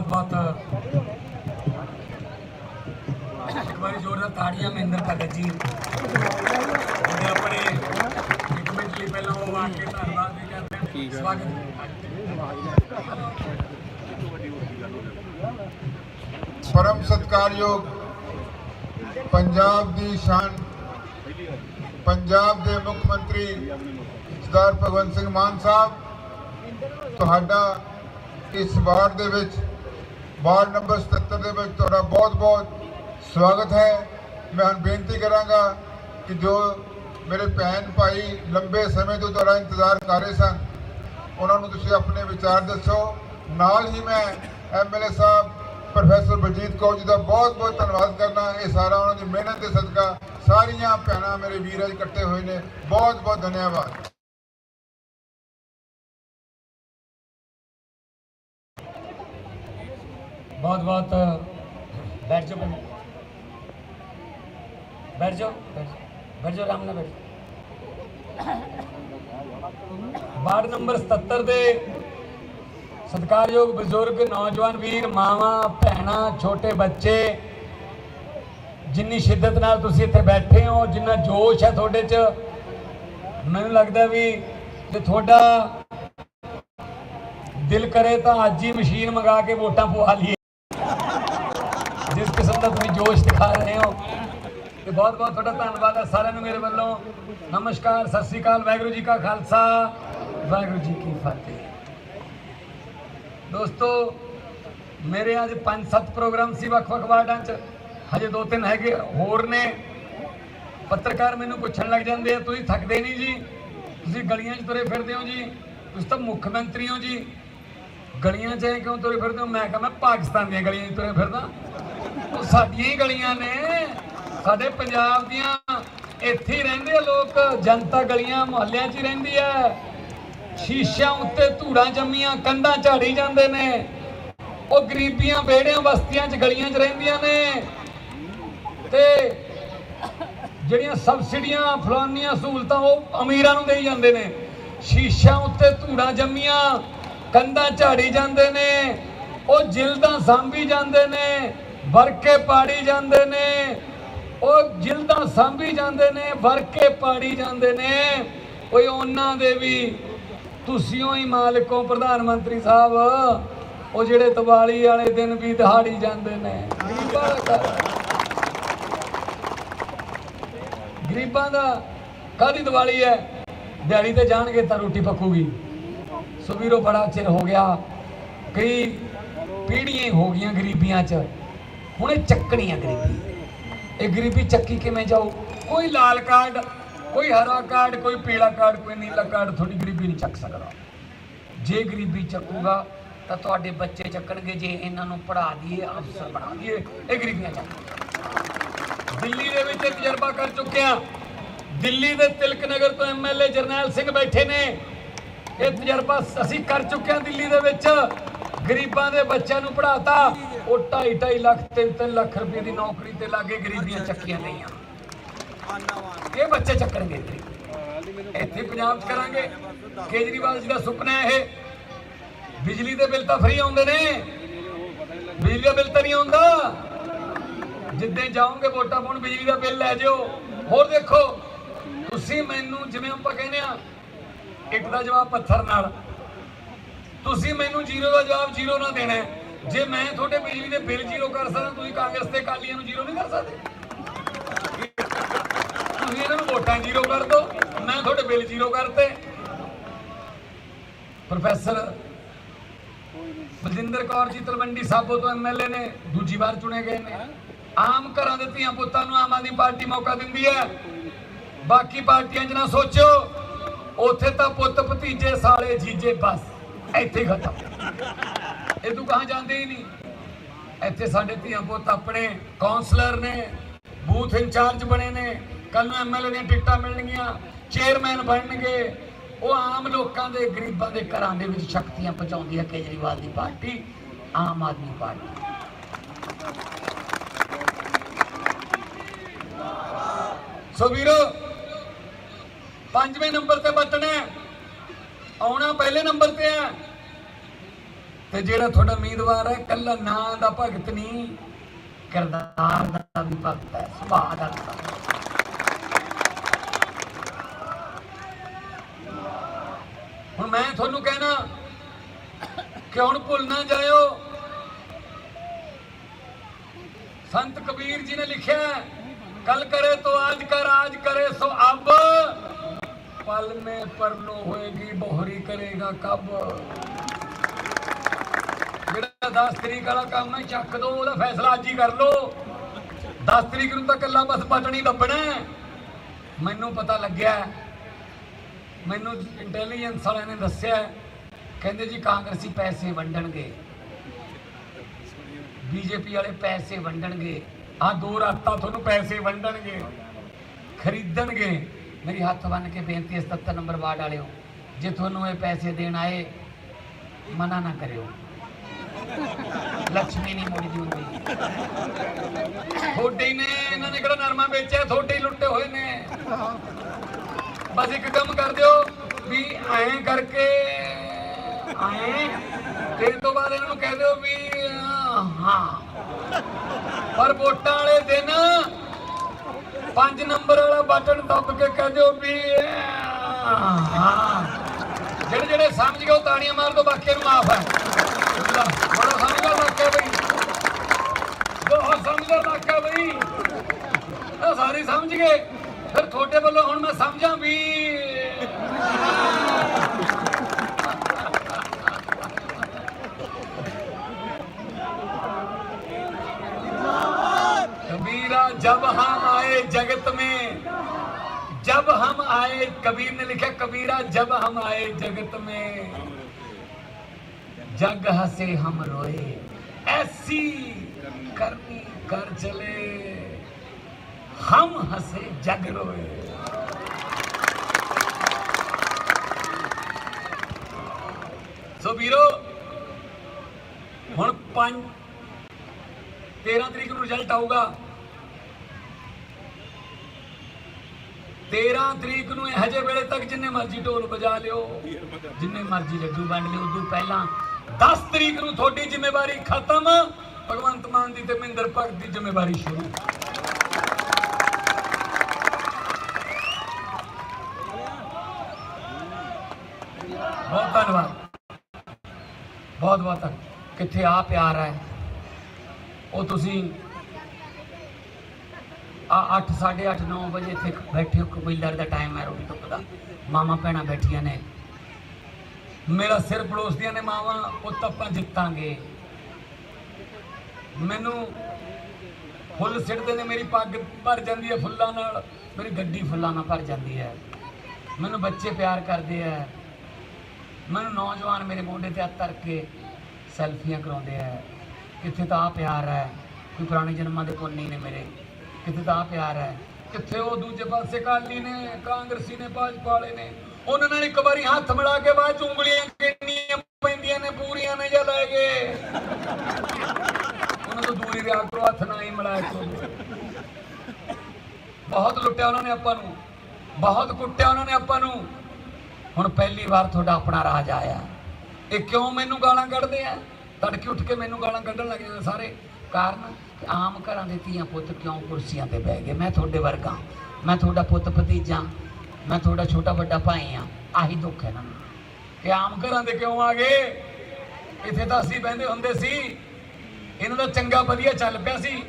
ਬਹੁਤ ਬਹੁਤ ਇੱਕ ਵਾਰੀ ਜ਼ੋਰਦਾਰ ਤਾੜੀਆਂ ਮਹਿੰਦਰ ਭਗਤ ਜੀ। ਜਿਹੜੇ ਆਪਣੇ ਇੱਕ ਮਿੰਟ ਲਈ ਪਹਿਲਾਂ ਉਹ ਆ ਕੇ ਧੰਨਵਾਦ ਵੀ ਕਰਦੇ ਸਵਾਗਤ। ਪਰਮ ਸਤਕਾਰਯੋਗ ਪੰਜਾਬ ਦੀ ਸ਼ਾਨ ਪੰਜਾਬ ਦੇ ਮੁੱਖ ਮੰਤਰੀ ਸਰਦਾਰ ਭਗਵੰਤ ਸਿੰਘ ਮਾਨ ਸਾਹਿਬ ਤੁਹਾਡਾ ਇਸ ਵਾਰਡ ਦੇ ਵਿੱਚ ਵਾਰਡ ਨੰਬਰ 77 ਦੇ ਵਿੱਚ ਤੁਹਾਡਾ ਬਹੁਤ-ਬਹੁਤ ਸਵਾਗਤ ਹੈ। ਮੈਂ ਹੁਣ ਬੇਨਤੀ ਕਰਾਂਗਾ ਕਿ ਜੋ ਮੇਰੇ ਭੈਣ ਭਾਈ ਲੰਬੇ ਸਮੇਂ ਤੋਂ ਤੁਹਾਡਾ ਇੰਤਜ਼ਾਰ ਕਰ ਰਹੇ ਸਨ, ਉਹਨਾਂ ਨੂੰ ਤੁਸੀਂ ਆਪਣੇ ਵਿਚਾਰ ਦੱਸੋ। ਨਾਲ ਹੀ ਮੈਂ ਐਮਐਲਏ ਸਾਹਿਬ, ਪ੍ਰੋਫੈਸਰ ਬਲਜੀਤ ਕੌਰ ਜੀ ਦਾ ਬਹੁਤ ਬਹੁਤ ਧੰਨਵਾਦ ਕਰਨਾ ਇਹ ਸਾਰਾ ਉਹਨਾਂ ਦੀ ਮਿਹਨਤ ਦੇ ਸਦਕਾ ਸਾਰੀਆਂ ਭੈਣਾਂ ਮੇਰੇ ਵੀਰ ਅੱਜ ਇਕੱਠੇ ਹੋਏ ਨੇ। ਬਹੁਤ ਬਹੁਤ ਧੰਨਵਾਦ। ਬਹੁਤ ਬਹੁਤ ਬੈਠ ਜਾਓ ਬੈਠ ਜਾਓ ਬੈਠ ਜਾਓ। ਆਰਾਮ ਨਾਲ ਬੈਠ ਵਾਰਡ ਨੰਬਰ 77 ਦੇ ਸਤਿਕਾਰਯੋਗ ਬਜ਼ੁਰਗ, ਨੌਜਵਾਨ ਵੀਰ, ਮਾਵਾਂ, ਭੈਣਾਂ, ਛੋਟੇ ਬੱਚੇ, ਜਿੰਨੀ ਸ਼ਿੱਦਤ ਨਾਲ ਤੁਸੀਂ ਇੱਥੇ ਬੈਠੇ ਹੋ, ਜਿੰਨਾ ਜੋਸ਼ ਹੈ ਤੁਹਾਡੇ 'ਚ, ਮੈਨੂੰ ਲੱਗਦਾ ਵੀ ਜੇ ਤੁਹਾਡਾ ਦਿਲ ਕਰੇ ਤਾਂ ਅੱਜ ਹੀ ਮਸ਼ੀਨ ਮੰਗਾ ਕੇ ਵੋਟਾਂ ਪਵਾ ਲਈਏ ਦਾ ਤੁਸੀਂ ਜੋਸ਼ ਦਿਖਾ ਰਹੇ ਹੋ। ਤੇ ਬਹੁਤ ਬਹੁਤ ਤੁਹਾਡਾ ਧੰਨਵਾਦ ਹੈ ਸਾਰਿਆਂ ਨੂੰ ਮੇਰੇ ਵੱਲੋਂ। ਨਮਸਕਾਰ, ਸਤਿ ਸ੍ਰੀ ਅਕਾਲ, ਵਾਹਿਗੁਰੂ ਜੀ ਕਾ ਖਾਲਸਾ, ਵਾਹਿਗੁਰੂ ਜੀ ਕੀ ਫਤਿਹ। ਦੋਸਤੋ, ਮੇਰੇ ਅੱਜ 5-7 ਪ੍ਰੋਗਰਾਮ ਸੀ ਵੱਖ-ਵੱਖ ਵਾਰਡਾਂ 'ਚ। ਹਜੇ ਦੋ ਤਿੰਨ ਹੈਗੇ, ਹੋਰ ਨੇ। ਪੱਤਰਕਾਰ ਮੈਨੂੰ ਪੁੱਛਣ ਲੱਗ ਜਾਂਦੇ ਆ, ਤੁਸੀਂ ਥੱਕਦੇ ਨਹੀਂ ਜੀ? ਤੁਸੀਂ ਗਲੀਆਂ 'ਚ ਤੁਰੇ ਫਿਰਦੇ ਹੋ ਜੀ? ਤੁਸੀਂ ਤਾਂ ਮੁੱਖ ਮੰਤਰੀ ਹੋ ਜੀ? ਗਲੀਆਂ 'ਚ ਐਂ ਕਿਉਂ ਤੁਰੇ ਫਿਰਦੇ ਹੋ? ਮੈਂ ਕਹਾਂ, ਮੈਂ ਪਾਕਿਸਤਾਨ ਦੀਆਂ ਗਲੀਆਂ 'ਚ ਤੁਰੇ ਫਿਰਦਾ। ਉਹ ਸਾਡੀਆਂ ਹੀ ਗਲੀਆਂ ਨੇ। ਸਾਡੇ ਪੰਜਾਬ ਦੀਆਂ ਇੱਥੇ ਹੀ ਰਹਿੰਦੇ ਆ ਲੋਕ। ਜਨਤਾ ਗਲੀਆਂ ਮੁਹੱਲਿਆਂ 'ਚ ਹੀ ਰਹਿੰਦੀ ਹੈ ਸ਼ੀਸ਼ਿਆਂ ਉੱਤੇ ਧੂੜਾਂ ਜੰਮੀਆਂ, ਕੰਧਾਂ ਝਾੜੀ ਜਾਂਦੇ ਨੇ। ਉਹ ਗਰੀਬੀਆਂ ਬੇੜਿਆਂ ਬਸਤੀਆਂ 'ਚ, ਗਲੀਆਂ 'ਚ ਰਹਿੰਦੀਆਂ ਨੇ। ਤੇ ਜਿਹੜੀਆਂ ਸਬਸਿਡੀਆਂ ਫਲਾਨੀਆਂ ਸਹੂਲਤਾਂ ਉਹ ਅਮੀਰਾਂ ਨੂੰ ਦੇਈ ਜਾਂਦੇ ਨੇ। ਸ਼ੀਸ਼ਿਆਂ ਉੱਤੇ ਧੂੜਾਂ ਜੰਮੀਆਂ, ਕੰਧਾਂ ਝਾੜੀ ਜਾਂਦੇ ਨੇ। ਉਹ ਜਿਲਦਾਂ ਸਾਂਭੀ ਜਾਂਦੇ ਨੇ। ਵਰਕੇ ਪਾੜੀ ਜਾਂਦੇ ਨੇ। ਉਹ ਜਿਲਦਾਂ ਸਾਂਭੀ ਜਾਂਦੇ ਨੇ, ਵਰਕੇ ਪਾੜੀ ਜਾਂਦੇ ਨੇ। ਓਏ ਉਹਨਾਂ ਦੇ ਵੀ, ਤੁਸੀਂ ਹੀ ਮਾਲਕੋ ਪ੍ਰਧਾਨ ਮੰਤਰੀ ਸਾਹਿਬ, ਉਹ ਜਿਹੜੇ ਦੀਵਾਲੀ ਵਾਲੇ ਦਿਨ ਵੀ ਦਿਹਾੜੀ ਜਾਂਦੇ ਨੇ। ਗਰੀਬਾਂ ਦਾ ਗਰੀਬਾਂ ਦਾ ਕਾਦੀ ਦੀਵਾਲੀ ਹੈ ਦਿਹਾੜੀ ਤੇ ਜਾਣਗੇ ਤਾਂ ਰੋਟੀ ਪੱਕੂਗੀ। ਸੋ ਵੀਰੋ, ਬੜਾ ਚਿਰ ਹੋ ਗਿਆ। ਕਈ ਪੀੜ੍ਹੀਆਂ ਹੋ ਗਈਆਂ ਗਰੀਬੀਆਂ 'ਚ। ਹੁਣ ਇਹ ਚੱਕਣੀ ਆ ਗਰੀਬੀ। ਇਹ ਗਰੀਬੀ ਚੱਕੀ ਕਿਵੇਂ ਜਾਓ ਕੋਈ ਲਾਲ ਕਾਰਡ, ਕੋਈ ਹਰਾ ਕਾਰਡ, ਕੋਈ ਪੀਲਾ ਕਾਰਡ, ਕੋਈ ਨੀਲਾ ਕਾਰਡ, ਤੁਹਾਡੀ ਗਰੀਬੀ ਨਹੀਂ ਚੱਕ ਸਕਦਾ। ਜੇ ਗਰੀਬੀ ਚੱਕੂਗਾ, ਤਾਂ ਤੁਹਾਡੇ ਬੱਚੇ ਚੱਕਣਗੇ, ਜੇ ਇਹਨਾਂ ਨੂੰ ਪੜ੍ਹਾ ਦਈਏ, ਅਫਸਰ ਬਣਾ ਦਈਏ, ਇਹ ਗਰੀਬੀਆਂ ਚੱਕ ਦਿੱਲੀ ਦੇ ਵਿੱਚ ਇਹ ਤਜਰਬਾ ਕਰ ਚੁੱਕਿਆ ਦਿੱਲੀ ਦੇ ਤਿਲਕ ਨਗਰ ਤੋਂ ਐਮਐਲਏ ਜਰਨੈਲ ਸਿੰਘ ਬੈਠੇ ਨੇ। ਇਹ ਤਜਰਬਾ ਅਸੀਂ ਕਰ ਚੁੱਕੇ ਹਾਂ ਦਿੱਲੀ ਦੇ ਵਿੱਚ। ਗਰੀਬਾਂ ਦੇ ਬੱਚਿਆਂ ਨੂੰ ਪੜਾਤਾ ਉਹ 2.5 2.5 ਲੱਖ 3-3 ਲੱਖ ਰੁਪਏ ਦੀ ਨੌਕਰੀ ਤੇ ਲਾਗੇ ਗਰੀਬੀਆਂ ਚੱਕੀਆਂ ਗਈਆਂ। ਇਹ ਬੱਚੇ ਚੱਕਣਗੇ ਇੱਥੇ। ਪੰਜਾਬ 'ਚ ਕਰਾਂਗੇ। ਕੇਜਰੀਵਾਲ ਜੀ ਦਾ ਸੁਪਨਾ ਹੈ ਇਹ। ਬਿਜਲੀ ਦੇ ਬਿੱਲ ਤਾਂ ਫ੍ਰੀ ਆਉਂਦੇ ਨੇ। ਬਿਜਲੀ ਦਾ ਬਿੱਲ ਤਾਂ ਨਹੀਂ ਆਉਂਦਾ। ਜਿੱਦਾਂ ਜਾਓਗੇ ਵੋਟਾਂ ਪਾਉਣ ਬਿਜਲੀ ਦਾ ਬਿੱਲ ਲੈ ਜਿਓ। ਹੋਰ ਦੇਖੋ ਤੁਸੀਂ ਮੈਨੂੰ ਜਿਵੇਂ ਆਪਾਂ ਕਹਿੰਦੇ ਆ ਇੱਕ ਦਾ ਜਵਾਬ ਪੱਥਰ ਨਾਲ। ਤੁਸੀਂ ਮੈਨੂੰ ਜ਼ੀਰੋ ਦਾ ਜਵਾਬ ਜ਼ੀਰੋ ਨਾ ਦੇਣਾ। ਜੇ ਮੈਂ ਤੁਹਾਡੇ ਬਿਜਲੀ ਦੇ ਬਿੱਲ ਜ਼ੀਰੋ ਕਰ ਸਕਦਾ, ਤੁਸੀਂ ਕਾਂਗਰਸ ਤੇ ਕਾਲੀਆਂ ਨੂੰ ਜ਼ੀਰੋ ਨਹੀਂ ਕਰ ਸਕਦੇ। ਤੁਸੀਂ ਇਹਨਾਂ ਨੂੰ ਵੋਟਾਂ ਜ਼ੀਰੋ ਕਰ ਦਿਓ, ਮੈਂ ਤੁਹਾਡੇ ਬਿੱਲ ਜ਼ੀਰੋ ਕਰਤੇ। ਪ੍ਰੋਫੈਸਰ ਬਲਜਿੰਦਰ ਕੌਰ ਜੀ, ਤਲਵੰਡੀ ਸਾਬੋ ਤੋਂ ਐਮਐਲਏ ਨੇ ਦੂਜੀ ਵਾਰ ਚੁਣੇ ਗਏ ਨੇ। ਆਮ ਘਰਾਂ ਦੇ ਧੀਆਂ ਪੁੱਤਾਂ ਨੂੰ ਆਮ ਆਦਮੀ ਪਾਰਟੀ ਮੌਕਾ ਦਿੰਦੀ ਹੈ। ਬਾਕੀ ਪਾਰਟੀਆਂ 'ਚ ਨਾ ਸੋਚੋ ਉੱਥੇ ਤਾਂ ਪੁੱਤ ਭਤੀਜੇ ਸਾਲੇ ਜੀਜੇ ਬਸ, ਇੱਥੇ ਖਤਮ। ਇਹ ਤੂੰ ਕਹਾਂ ਜਾਂਦੇ ਹੀ ਨਹੀਂ? ਇੱਥੇ ਸਾਡੇ ਧੀਆਂ ਪੁੱਤ ਆਪਣੇ ਕਾਉਂਸਲਰ ਨੇ ਬੂਥ ਇੰਚਾਰਜ ਬਣੇ ਨੇ ਕੱਲ ਨੂੰ ਐਮਐਲਏ ਦੀਆਂ ਟਿਕਟਾਂ ਮਿਲਣਗੀਆਂ ਚੇਅਰਮੈਨ ਬਣਨਗੇ। ਉਹ ਆਮ ਲੋਕਾਂ ਦੇ, ਗਰੀਬਾਂ ਦੇ ਘਰਾਂ ਦੇ ਵਿੱਚ ਸ਼ਕਤੀਆਂ ਪਹੁੰਚਾਉਂਦੀ ਹੈ ਕੇਜਰੀਵਾਲ ਦੀ party, Aam Aadmi party. So ਵੀਰੋ, ਪੰਜਵੇਂ ਨੰਬਰ ਤੇ ਬਟਨ ਆਉਣਾ ਪਹਿਲੇ ਨੰਬਰ ਤੇ ਹੈ। ਤੇ ਜਿਹੜਾ ਤੁਹਾਡਾ ਉਮੀਦਵਾਰ ਹੈ ਕੱਲਾ ਨਾਂ ਦਾ ਭਗਤ ਨਹੀਂ, ਕਿਰਦਾਰ ਦਾ ਵੀ ਭਗਤ ਹੈ, ਸੁਭਾਅ ਦਾ ਹੁਣ ਮੈਂ ਤੁਹਾਨੂੰ ਕਹਿਣਾ, ਕਿ ਹੁਣ ਭੁੱਲ ਨਾ ਜਾਇਓ। ਸੰਤ ਕਬੀਰ ਜੀ ਨੇ ਲਿਖਿਆ ਕੱਲ ਕਰੇ ਤੋ ਆਜ ਕਰ, ਆਜ ਕਰੇ ਸੋ ਅਬ। ਪਲ ਮੇ ਪਰਲੋ ਹੋਏਗੀ, ਬੋਹਰੀ ਕਰੇਗਾ ਕਬ। 10 ਤਰੀਕ ਵਾਲਾ ਕੰਮ ਹੈ, ਚੱਕ ਦੋ ਉਹਦਾ ਫੈਸਲਾ ਅੱਜ ਹੀ ਕਰ ਲਓ। 10 ਤਰੀਕ ਨੂੰ ਤਾਂ ਕੱਲਾ ਬਸ ਪਟਣੀ ਦੱਬਣਾ ਮੈਨੂੰ ਪਤਾ ਲੱਗਿਆ, ਮੈਨੂੰ ਇੰਟੈਲੀਜੈਂਸ ਵਾਲਿਆਂ ਨੇ ਦੱਸਿਆ, ਕਹਿੰਦੇ ਜੀ ਕਾਂਗਰਸੀ ਪੈਸੇ ਵੰਡਣਗੇ। ਬੀਜੇਪੀ ਵਾਲੇ ਪੈਸੇ ਵੰਡਣਗੇ। ਆ ਦੋ ਰਾਤਾਂ ਤੁਹਾਨੂੰ ਪੈਸੇ ਵੰਡਣਗੇ, ਖਰੀਦਣਗੇ। ਮੇਰੀ ਹੱਥ ਬੰਨ ਕੇ ਬੇਨਤੀ ਹੈ 77 ਨੰਬਰ ਵਾਰਡ ਵਾਲਿਓ, ਜੇ ਤੁਹਾਨੂੰ ਇਹ ਪੈਸੇ ਦੇਣ ਆਏ, ਮਨਾ ਨਾ ਕਰਿਓ। ਲక్ష్ਮੀ ਨਹੀਂ ਮੁੜਦੀ ਹੁੰਦੀ। ਥੋੜੇ ਨੇ ਇਹਨਾਂ ਨੇ ਕਿਹੜਾ ਨਰਮਾ ਵੇਚਿਆ? ਥੋੜੇ ਲੁੱਟੇ ਹੋਏ ਨੇ। ਬਸ ਇੱਕ ਕੰਮ ਕਰ ਦਿਓ ਵੀ ਐਂ ਕਰਕੇ, ਐਂ ਤੇ ਤੋਂ ਬਾਅਦ ਇਹਨਾਂ ਨੂੰ ਕਹਿ ਦਿਓ ਵੀ, ਹਾਂ। ਪਰ ਵੋਟਾਂ ਵਾਲੇ ਦਿਨ 5 ਨੰਬਰ ਵਾਲਾ ਬਟਨ ਦੱਬ ਕੇ ਕਹਿ ਦਿਓ ਵੀ, ਹਾਂ। ਜਿਹੜੇ ਜਿਹੜੇ ਸਮਝ ਗਏ ਉਹ ਤਾੜੀਆਂ ਮਾਰ ਦੋ ਬਾਕੀ ਨੂੰ ਮਾਫ ਹੈ। ਬੜਾ ਬੜਾ ਸਮਝਦਾ ਵਾਕਿਆ ਬਈ ਬਹੁਤ ਸਮਝਦਾ ਵਾਕਿਆ ਬਈ ਇਹ ਸਾਰੇ ਸਮਝ ਗਏ ਫਿਰ ਤੁਹਾਡੇ ਵੱਲੋਂ ਹੁਣ ਮੈਂ ਸਮਝਾਂ ਵੀ कबीरा जब हम आए जगत में जब हम आए कबीर ने लिखा कबीरा जब हम आए जगत में ਜਗ ਹਸੇ ਹਮ ਰੋਏ, ਐਸੀ ਕਰਨੀ ਕਰ ਚਲੇ। ਹਮ ਹਸੇ ਜਗ ਰੋਏ। ਸੋ ਵੀਰੋ, ਹੁਣ 5 13 ਤਰੀਕ ਨੂੰ ਰਿਜ਼ਲਟ ਆਊਗਾ। 13 ਤਰੀਕ ਨੂੰ ਹਜੇ ਵੇਲੇ ਤੱਕ ਜਿੰਨੇ ਮਰਜ਼ੀ ਢੋਲ ਵਜਾ ਲਿਓ, ਜਿੰਨੇ ਮਰਜ਼ੀ ਲੱਡੂ ਵੰਡ ਲਿਓ, ਉਦੋਂ ਪਹਿਲਾਂ 10 ਤਰੀਕ ਨੂੰ ਤੁਹਾਡੀ ਜ਼ਿੰਮੇਵਾਰੀ ਖਤਮ। ਭਗਵੰਤ ਮਾਨ ਦੀ ਤੇ ਮਹਿੰਦਰ ਭਗਤ ਦੀ ਜ਼ਿੰਮੇਵਾਰੀ ਸ਼ੁਰੂ। ਬਹੁਤ ਧੰਨਵਾਦ। ਬਹੁਤ ਬਹੁਤ ਧੰਨਵਾਦ। ਕਿੱਥੇ ਆ ਪਿਆਰ ਹੈ? ਉਹ ਤੁਸੀਂ ਆ 8 8:30 9 ਵਜੇ ਇੱਥੇ ਬੈਠੇ ਹੋ ਕਬੀਲਦਾਰ ਦਾ ਟਾਈਮ ਹੈ ਰੋਟੀ ਟੁੱਕ ਦਾ ਮਾਮਾ ਭੈਣਾਂ ਬੈਠੀਆਂ ਨੇ। ਮੇਰਾ ਸਿਰ ਪਲੋਸਦੀਆਂ ਨੇ ਮਾਵਾਂ ਪੁੱਤ ਆਪਾਂ ਜਿੱਤਾਂਗੇ। ਮੈਨੂੰ ਫੁੱਲ ਸਿੱਟਦੇ ਨੇ, ਮੇਰੀ ਪੱਗ ਭਰ ਜਾਂਦੀ ਹੈ ਫੁੱਲਾਂ ਨਾਲ, ਮੇਰੀ ਗੱਡੀ ਫੁੱਲਾਂ ਨਾਲ ਭਰ ਜਾਂਦੀ ਹੈ। ਮੈਨੂੰ ਬੱਚੇ ਪਿਆਰ ਕਰਦੇ ਆ ਮੈਨੂੰ ਨੌਜਵਾਨ ਮੇਰੇ ਮੋਢੇ ਤੇ ਹੱਥ ਧਰ ਕੇ ਸੈਲਫੀਆਂ ਕਰਾਉਂਦੇ ਆ ਕਿੱਥੇ ਤਾਂ ਆ ਪਿਆਰ ਹੈ, ਕੋਈ ਪੁਰਾਣੇ ਜਨਮਾਂ ਦੇ ਪੁੰਨੀ ਨੇ ਮੇਰੇ। ਕਿੱਥੇ ਤਾਂ ਆ ਪਿਆਰ ਹੈ, ਕਿੱਥੇ ਉਹ ਦੂਜੇ ਪਾਸੇ ਕਾਲੀ ਨੇ, ਕਾਂਗਰਸੀ ਨੇ, ਭਾਜਪਾ ਵਾਲੇ ਨੇ। ਉਹਨਾਂ ਨਾਲ ਇੱਕ ਵਾਰੀ ਹੱਥ ਮਿਲਾ ਕੇ ਬਾਅਦ ਚ ਉਂਗਲੀਆਂ ਕਿੰਨੀਆਂ ਪੈਂਦੀਆਂ ਨੇ, ਪੂਰੀਆਂ ਨੇ ਜਾਂ ਲੈ ਗਏ। ਉਹਨਾਂ ਤੋਂ ਦੂਰੀ ਰਿਹਾ ਕਰੋ ਹੱਥ ਨਾ ਹੀ ਮਿਲਾਇਆ ਕਰੋ ਬਹੁਤ ਲੁੱਟਿਆ ਉਹਨਾਂ ਨੇ ਆਪਾਂ ਨੂੰ। ਬਹੁਤ ਕੁੱਟਿਆ ਉਹਨਾਂ ਨੇ ਆਪਾਂ ਨੂੰ। ਹੁਣ ਪਹਿਲੀ ਵਾਰ ਤੁਹਾਡਾ ਆਪਣਾ ਰਾਜ ਆਇਆ। ਇਹ ਕਿਉਂ ਮੈਨੂੰ ਗਾਲਾਂ ਕੱਢਦੇ ਆ? ਤੜਕੇ ਉੱਠ ਕੇ ਮੈਨੂੰ ਗਾਲਾਂ ਕੱਢਣ ਲੱਗ ਜਾਂਦੇ ਸਾਰੇ। ਕਾਰਨ ਆਮ ਘਰਾਂ ਦੇ ਧੀਆਂ ਪੁੱਤ ਕਿਉਂ ਕੁਰਸੀਆਂ ਤੇ ਬਹਿ ਗਏ? ਮੈਂ ਤੁਹਾਡੇ ਵਰਗਾ। ਮੈਂ ਤੁਹਾਡਾ ਪੁੱਤ ਭਤੀਜਾ। ਮੈਂ ਤੁਹਾਡਾ ਛੋਟਾ ਵੱਡਾ ਭਾਈ ਆ ਆਹੀ ਦੁੱਖ ਹੈ ਨਾ ਕਿ ਆਮ ਘਰਾਂ ਦੇ ਕਿਉਂ ਆ ਗਏ? ਇੱਥੇ ਤਾਂ ਅਸੀਂ ਬਹਿੰਦੇ ਹੁੰਦੇ ਸੀ। ਇਹਨਾਂ ਦਾ ਚੰਗਾ ਵਧੀਆ ਚੱਲ ਪਿਆ ਸੀ।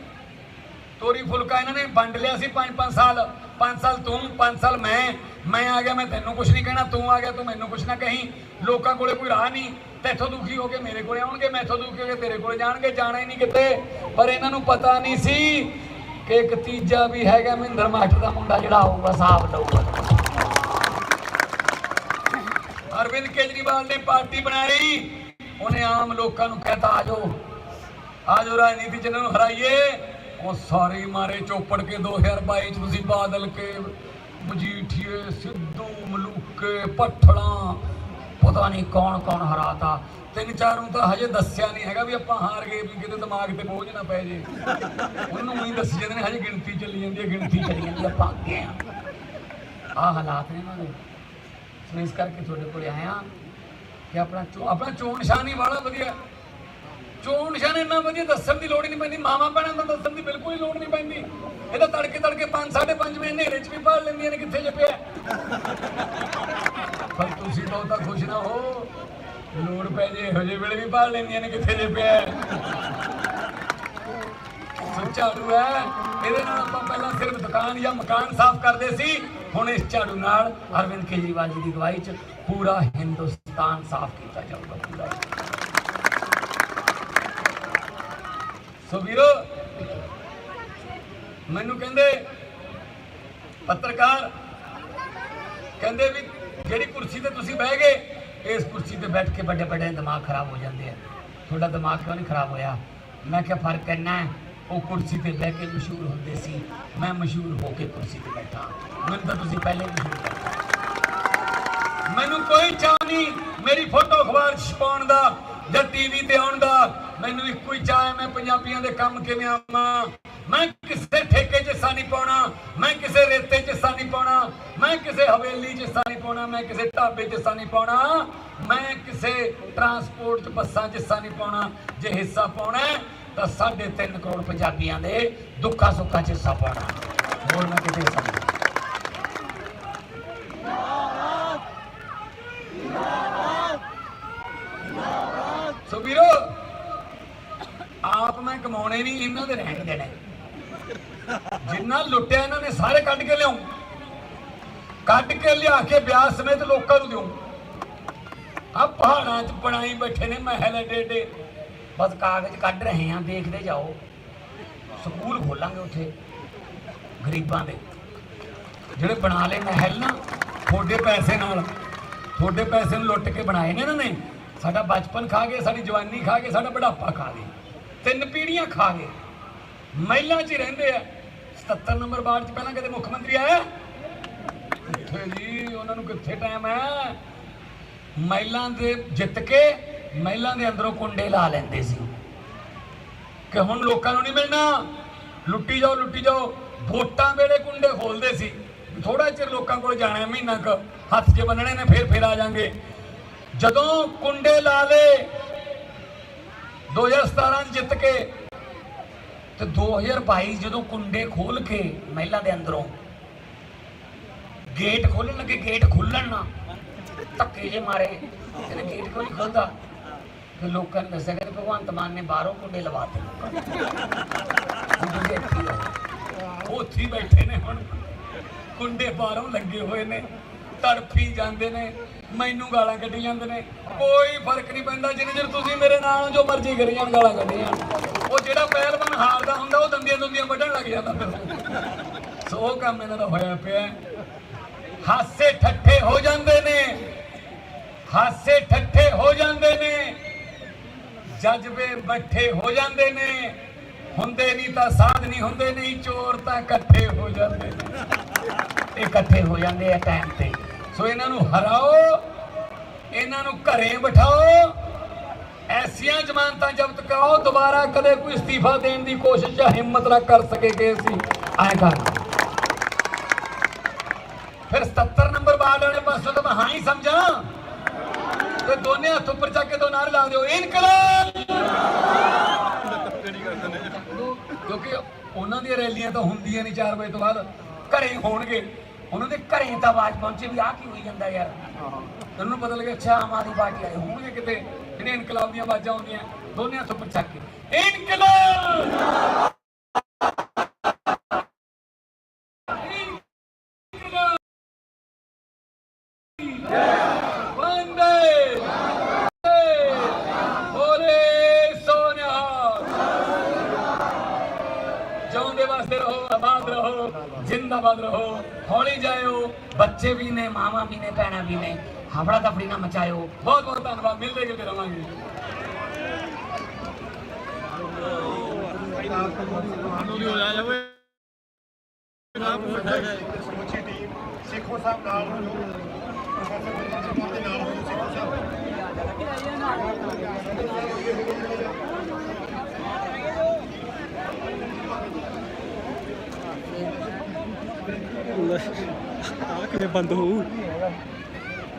ਤੋਰੀ ਫੁਲਕਾ ਇਹਨਾਂ ਨੇ ਵੰਡ ਲਿਆ ਸੀ 5-5 ਸਾਲ। 5 ਸਾਲ ਤੂੰ 5 ਸਾਲ ਮੈਂ। ਮੈਂ ਆ ਗਿਆ, ਮੈਂ ਤੈਨੂੰ ਕੁਝ ਨਹੀਂ ਕਹਿਣਾ, ਤੂੰ ਆ ਗਿਆ, ਤੂੰ ਮੈਨੂੰ ਕੁਝ ਨਾ ਕਹੀਂ। ਲੋਕਾਂ ਕੋਲੇ ਕੋਈ ਰਾਹ ਨਹੀਂ। ਤੈਥੋਂ ਦੁਖੀ ਹੋ ਕੇ ਮੇਰੇ ਕੋਲੇ ਆਉਣਗੇ ਮੈਥੋਂ ਦੁਖੀ ਹੋ ਕੇ ਤੇਰੇ ਕੋਲੇ ਜਾਣਗੇ, ਜਾਣਾ ਹੀ ਨਹੀਂ ਕਿਤੇ। ਪਰ ਇਹਨਾਂ ਨੂੰ ਪਤਾ ਨਹੀਂ ਸੀ ਕਿ ਇੱਕ ਤੀਜਾ ਵੀ ਹੈਗਾ ਮਹਿੰਦਰ ਮਾਸਟਰ ਦਾ ਮੁੰਡਾ ਜਿਹੜਾ ਆਊਗਾ ਹਿਸਾਬ ਲਊਗਾ ਅਰਵਿੰਦ ਕੇਜਰੀਵਾਲ ਨੇ ਪਾਰਟੀ ਬਣਾ ਲਈ ਉਹਨੇ ਆਮ ਲੋਕਾਂ ਨੂੰ ਕਹਤਾ, ਆ ਜਾਓ। ਰਾਜਨੀਤੀ ਚ ਨੂੰ ਹਰਾਈਏ। ਉਹ ਸਾਰੇ ਮਾਰੇ ਚੋਪੜ ਕੇ 2022 ਚ। ਤੁਸੀਂ ਬਾਦਲ ਕੇ, ਮਜੀਠੀਏ, ਸਿੱਧੂ, ਮਲੂਕੇ ਪੱਠਲਾਂ ਪਤਾ ਨਹੀਂ ਕੌਣ ਕੌਣ ਹਰਾਤਾ। ਤਿੰਨ ਚਾਰ ਨੂੰ ਤਾਂ ਹਜੇ ਦੱਸਿਆ ਨਹੀਂ ਹੈਗਾ ਵੀ ਆਪਾਂ ਹਾਰ ਗਏ ਵੀ ਕਿਤੇ ਦਿਮਾਗ ਤੇ ਬੋਝ ਨਾ ਪੈ ਜੇ। ਉਹਨੂੰ ਹੀ ਦੱਸੀ ਜਾਂਦੇ ਨੇ, ਹਜੇ ਗਿਣਤੀ ਚੱਲੀ ਜਾਂਦੀ ਹੈ, ਗਿਣਤੀ ਚੱਲੀ ਜਾਂਦੀ ਆਪਾਂ ਅੱਗੇ ਆ ਆਹ ਹਾਲਾਤ ਨੇ ਇਹਨਾਂ ਦੇ। ਸੋ ਇਸ ਕਰਕੇ ਤੁਹਾਡੇ ਕੋਲ ਆਇਆ ਕਿ ਆਪਣਾ ਆਪਣਾ ਚੋਣ ਨਿਸ਼ਾਨ ਹੀ ਵਾਲਾ ਵਧੀਆ। ਚੋਣ ਨਿਸ਼ਾਨ ਇੰਨਾ ਵਧੀਆ ਦੱਸਣ ਦੀ ਲੋੜ ਹੀ ਨਹੀਂ ਪੈਂਦੀ, ਮਾਵਾ ਭੈਣਾਂ ਦਾ ਦੱਸਣ ਦੀ ਬਿਲਕੁਲ ਹੀ ਲੋੜ ਨਹੀਂ ਪੈਂਦੀ। ਇਹ ਤਾਂ ਤੜਕੇ ਤੜਕੇ 5 5:30 ਵਜੇ ਹਨੇਰੇ 'ਚ ਵੀ ਪੜ ਲੈਂਦੀਆਂ ਨੇ ਕਿੱਥੇ ਜਪਿਆ ਪਰ ਤੁਸੀਂ ਤਾਂ ਉਹਦਾ ਖੁਸ਼ ਨਾ ਹੋ। ਲੋੜ ਪੈ ਜੇ ਇਹੋ ਜਿਹੇ ਵੇਲੇ ਵੀ ਪੜ ਲੈਂਦੀਆਂ ਨੇ ਕਿੱਥੇ ਜਪਿਆ ਪਿਆ ਸੋ ਹੈ। ਇਹਦੇ ਨਾਲ ਆਪਾਂ ਪਹਿਲਾਂ ਸਿਰਫ ਦੁਕਾਨ ਜਾਂ ਮਕਾਨ ਸਾਫ਼ ਕਰਦੇ ਸੀ। ਹੁਣ ਇਸ ਝਾੜੂ ਨਾਲ ਅਰਵਿੰਦ ਕੇਜਰੀਵਾਲ ਜੀ ਦੀ ਅਗਵਾਈ 'ਚ ਪੂਰਾ ਹਿੰਦੁਸਤਾਨ ਸਾਫ਼ ਕੀਤਾ ਜਾਊਗਾ, ਪੂਰਾ। ਸੋ ਵੀਰੋ, ਮੈਨੂੰ ਕਹਿੰਦੇ, ਪੱਤਰਕਾਰ ਕਹਿੰਦੇ ਵੀ ਜਿਹੜੀ ਕੁਰਸੀ ਤੇ ਤੁਸੀਂ ਬਹਿ ਗਏ, ਇਸ ਕੁਰਸੀ ਤੇ ਬੈਠ ਕੇ ਵੱਡੇ ਵੱਡੇ ਦਿਮਾਗ ਖਰਾਬ ਹੋ ਜਾਂਦੇ ਆ। ਤੁਹਾਡਾ ਦਿਮਾਗ ਕਿਉਂ ਨਹੀਂ ਖਰਾਬ ਹੋਇਆ? ਮੈਂ ਕਿਹਾ ਫ਼ਰਕ ਇੰਨਾ ਹੈ ਉਹ ਕੁਰਸੀ ਤੇ ਬਹਿ ਕੇ ਮਸ਼ਹੂਰ ਹੁੰਦੇ ਸੀ। ਮੈਂ ਮਸ਼ਹੂਰ ਹੋ ਕੇ ਕੁਰਸੀ ਤੇ ਬੈਠਾ। ਮੈਨੂੰ ਤਾਂ ਤੁਸੀਂ ਪਹਿਲੇ ਮਸ਼ਹੂਰ ਕਰ ਮੈਨੂੰ ਕੋਈ ਚਾਹ ਨਹੀਂ, ਮੇਰੀ ਫੋਟੋ ਅਖਬਾਰ ਛਪਾਉਣ ਦਾ ਜਾਂ ਟੀਵੀ ਤੇ ਆਉਣ ਦਾ। ਮੈਨੂੰ ਇੱਕੋ ਹੀ ਚਾਹ ਹੈ, ਮੈਂ ਪੰਜਾਬੀਆਂ ਦੇ ਕੰਮ ਕਿਵੇਂ ਆਵਾਂ? ਮੈਂ ਕਿਸੇ ਠੇਕੇ 'ਚ ਹਿੱਸਾ ਨਹੀਂ ਪਾਉਣਾ, ਮੈਂ ਕਿਸੇ ਰੇਤੇ 'ਚ ਹਿੱਸਾ ਨਹੀਂ ਪਾਉਣਾ, ਮੈਂ ਕਿਸੇ ਹਵੇਲੀ 'ਚ ਹਿੱਸਾ ਨਹੀਂ ਪਾਉਣਾ, ਮੈਂ ਕਿਸੇ ਢਾਬੇ 'ਚ ਹਿੱਸਾ ਨਹੀਂ ਪਾਉਣਾ, ਮੈਂ ਕਿਸੇ ਟਰਾਂਸਪੋਰਟ ਬੱਸਾਂ 'ਚ ਹਿੱਸਾ ਨਹੀਂ ਪਾਉਣਾ। ਜੇ ਹਿੱਸਾ ਪਾਉਣਾ ਤਾਂ 3.5 ਕਰੋੜ ਪੰਜਾਬੀਆਂ ਦੇ ਦੁੱਖਾਂ ਸੁੱਖਾਂ 'ਚ ਹਿੱਸਾ ਪਾਉਣਾ। ਹੋਰ ਮੈਂ ਕਿਤੇ ਹਿੱਸਾ ਸੋ ਵੀਰੋ, ਆਪ ਮੈਂ ਕਮਾਉਣੇ ਨਹੀਂ, ਇਹਨਾਂ ਦੇ ਰਹਿਣ ਦੇਣੇ। ਜਿੰਨਾ ਲੁੱਟਿਆ ਇਹਨਾਂ ਨੇ, ਸਾਰੇ ਕੱਢ ਕੇ ਲਿਆਉਂ। ਕੱਢ ਕੇ ਲਿਆ ਕੇ ਵਿਆਹ ਸਮੇਤ ਲੋਕਾਂ ਨੂੰ ਦਿਉ। ਆ ਪਹਾੜਾਂ 'ਚ ਬਣਾਈ ਬੈਠੇ ਨੇ, ਮਹਿਲ ਏਡੇ ਏਡੇ ਬਸ ਕਾਗਜ਼ ਕੱਢ ਰਹੇ ਆ, ਦੇਖਦੇ ਜਾਓ। ਸਕੂਲ ਖੋਲਾਂਗੇ ਉੱਥੇ, ਗਰੀਬਾਂ ਦੇ। ਜਿਹੜੇ ਬਣਾ ਲਏ ਮਹਿਲ ਨਾ, ਤੁਹਾਡੇ ਪੈਸੇ ਨਾਲ, ਤੁਹਾਡੇ ਪੈਸੇ ਨੂੰ ਲੁੱਟ ਕੇ ਬਣਾਏ ਨੇ ਇਹਨਾਂ ਨੇ। ਸਾਡਾ ਬਚਪਨ ਖਾ ਗਏ, ਸਾਡੀ ਜਵਾਨੀ ਖਾ ਗਏ, ਸਾਡਾ ਬੁਢਾਪਾ ਖਾ ਗਏ। ਤਿੰਨ ਪੀੜ੍ਹੀਆਂ ਖਾ ਗਏ। ਮਹਿਲਾਂ 'ਚ ਹੀ ਰਹਿੰਦੇ ਆ। 77 ਨੰਬਰ ਵਾਰਡ 'ਚ ਪਹਿਲਾਂ ਕਦੇ ਮੁੱਖ ਮੰਤਰੀ ਆਇਆ? ਕਿੱਥੇ ਜੀ, ਉਹਨਾਂ ਨੂੰ ਕਿੱਥੇ ਟਾਈਮ ਹੈ ਮਹਿਲਾਂ ਦੇ ਜਿੱਤ ਕੇ ਮਹਿਲਾਂ ਦੇ ਅੰਦਰੋਂ ਕੁੰਡੇ ਲਾ ਲੈਂਦੇ ਸੀ ਕਿ ਹੁਣ ਲੋਕਾਂ ਨੂੰ ਨਹੀਂ ਮਿਲਣਾ। ਲੁੱਟੀ ਜਾਓ ਲੁੱਟੀ ਜਾਓ। ਵੋਟਾਂ ਵੇਲੇ ਕੁੰਡੇ ਖੋਲਦੇ ਸੀ। ਥੋੜਾ ਚਿਰ ਲੋਕਾਂ ਕੋਲ ਜਾਣਾ ਮਹੀਨਾ ਕ ਹੱਥ 'ਚ ਬੰਨਣੇ ਨੇ, ਫੇਰ ਫੇਰ ਆ ਜਾਾਂਗੇ। ਜਦੋਂ ਕੁੰਡੇ ਲਾ ਲੇ 2017 'ਚ ਜਿੱਤ ਕੇ, ਤੇ 2022 ਜਦੋਂ ਕੁੰਡੇ ਖੋਲ ਕੇ ਮਹਿਲਾ ਦੇ ਅੰਦਰੋਂ ਗੇਟ ਖੋਲਣ ਲੱਗੇ, ਗੇਟ ਖੁੱਲਣ ਨਾ, ਧੱਕੇ ਜੇ ਮਾਰੇ, ਕਹਿੰਦੇ ਗੇਟ ਕੋਈ ਨਹੀਂ ਖੁੱਲਦਾ? ਤੇ ਲੋਕਾਂ ਨੇ ਦੱਸਿਆ ਕਿ ਭਗਵੰਤ ਮਾਨ ਨੇ ਬਾਹਰੋਂ ਕੁੰਡੇ ਲਵਾਤੇ ਲੋਕਾਂ ਨੂੰ ਤੁਸੀਂ ਇੱਥੇ ਹੀ ਉਹ ਉੱਥੇ ਹੀ ਬੈਠੇ ਨੇ ਹੁਣ। ਕੁੰਡੇ ਬਾਹਰੋਂ ਲੱਗੇ ਹੋਏ ਨੇ। ਤੜਫੀ ਜਾਂਦੇ ਨੇ। ਮੈਨੂੰ ਗਾਲਾਂ ਕੱਢੀ ਜਾਂਦੇ ਨੇ। ਕੋਈ ਫ਼ਰਕ ਨਹੀਂ ਪੈਂਦਾ। ਜਿੰਨੇ ਚਿਰ ਤੁਸੀਂ ਮੇਰੇ ਨਾਲ ਜੋ ਮਰਜ਼ੀ ਕਰੀ ਜਾਣ, ਗਾਲਾਂ ਕੱਢੀ ਜਾਣ। ਉਹ ਜਿਹੜਾ ਪਹਿਲਵਾਨ ਹਾਰਦਾ ਹੁੰਦਾ, ਉਹ ਦੰਦੀਆਂ ਦੁੰਦੀਆਂ ਵੱਢਣ ਲੱਗ ਜਾਂਦਾ ਫਿਰ। ਸੋ ਉਹ ਕੰਮ ਇਹਨਾਂ ਦਾ ਹੋਇਆ ਪਿਆ। ਹੈ। ਹਾਸੇ ਠੱਠੇ ਹੋ ਜਾਂਦੇ ਨੇ। ਹਾਸੇ ਠੱਠੇ ਹੋ ਜਾਂਦੇ ਨੇ। ਜਜ਼ਬੇ ਬੱਠੇ ਹੋ ਜਾਂਦੇ ਨੇ। ਹੁੰਦੇ ਨਹੀਂ ਤਾਂ ਸਾਧ ਨਹੀਂ ਹੁੰਦੇ ਨਹੀਂ ਚੋਰ ਤਾਂ ਇਕੱਠੇ ਹੋ ਜਾਂਦੇ ਨੇ। ਇਕੱਠੇ ਹੋ ਜਾਂਦੇ ਆ ਟਾਈਮ ਤੇ। ਸੋ ਇਹਨਾਂ ਨੂੰ ਹਰਾਓ, ਇਹਨਾਂ ਨੂੰ ਘਰੇ ਬਿਠਾਓ, ਐਸੀਆਂ ਜ਼ਮਾਨਤਾਂ ਜ਼ਬਤ ਕਰਾਓ, ਦੁਬਾਰਾ ਕਦੇ ਕੋਈ ਅਸਤੀਫਾ ਦੇਣ ਦੀ ਕੋਸ਼ਿਸ਼ ਜਾਂ ਹਿੰਮਤ ਨਾ ਕਰ ਸਕੇ ਕਿ ਅਸੀਂ ਐਂ ਕਰਨਾ ਫਿਰ 77 ਨੰਬਰ ਵਾਰਡ ਵਾਲੇ ਪਾਸੋਂ ਤਾਂ ਮੈਂ ਹਾਂ ਹੀ ਸਮਝਾਂ। ਤੇ ਦੋਨੇ ਹੱਥ ਉੱਪਰ ਚੱਕ ਕੇ ਦੋ ਨਾਰੇ ਲਾ ਦਿਓ ਇਨਕਲਾਬ! ਕਿਉਂਕਿ ਉਹਨਾਂ ਦੀਆਂ ਰੈਲੀਆਂ ਤਾਂ ਹੁੰਦੀਆਂ ਨਹੀਂ 4 ਵਜੇ ਤੋਂ ਬਾਅਦ। ਘਰੇ ਹੋਣਗੇ। ਉਹਨਾਂ ਦੇ ਘਰੇ ਤਾਂ ਆਵਾਜ਼ ਪਹੁੰਚੇ ਵੀ ਆ ਕੀ ਹੋਈ ਜਾਂਦਾ ਯਾਰ। ਉਹਨਾਂ ਨੂੰ ਪਤਾ ਲੱਗਿਆ, ਅੱਛਾ, ਆਮ ਆਦਮੀ ਪਾਰਟੀ ਆਏ ਹੋਣਗੇ ਕਿਤੇ। ਜਿਹੜੇ ਇਨਕਲਾਬ ਦੀਆਂ ਆਵਾਜ਼ਾਂ ਆਉਂਦੀਆਂ, ਦੋਨੇ ਹੱਥ ਉੱਪਰ ਚੱਕ ਕੇ। ਇਨਕਲਾਬ ਵੰਦੇ ਬੋਲੇ ਸੋਨਿਆ ਜਿਉਂਦੇ ਵਾਸਤੇ ਰਹੋ ਆਬਾਦ ਰਹੋ ਜਿੰਦਾਬਾਦ ਰਹੋ ਹੌਲੀ ਜਾਇਓ ਬੱਚੇ ਵੀ ਨੇ ਮਾਵਾਂ ਵੀ ਨੇ ਭੈਣਾਂ ਵੀ ਨੇ ਹਫੜਾ ਦਫੜੀ ਨਾ ਮਚਾਇਓ। ਬਹੁਤ ਬਹੁਤ ਧੰਨਵਾਦ ਮਿਲਦੇ ਗਿਲਦੇ ਰਵਾਂਗੇ। ਸਮੁੱਚੀ ਟੀਮ ਸੇਖੋ ਸਾਹਿਬ ਨਾਲ ਹੋ ਪ੍ਰੋਫੈਸਰ ਗੁਰਬਖਸ਼ ਸਿੰਘ ਦੇ ਨਾਲ ਹੋ ਸੇਖੋ ਸਾਹਿਬ ਆ ਕਿਵੇਂ ਬੰਦ ਹੋਊ?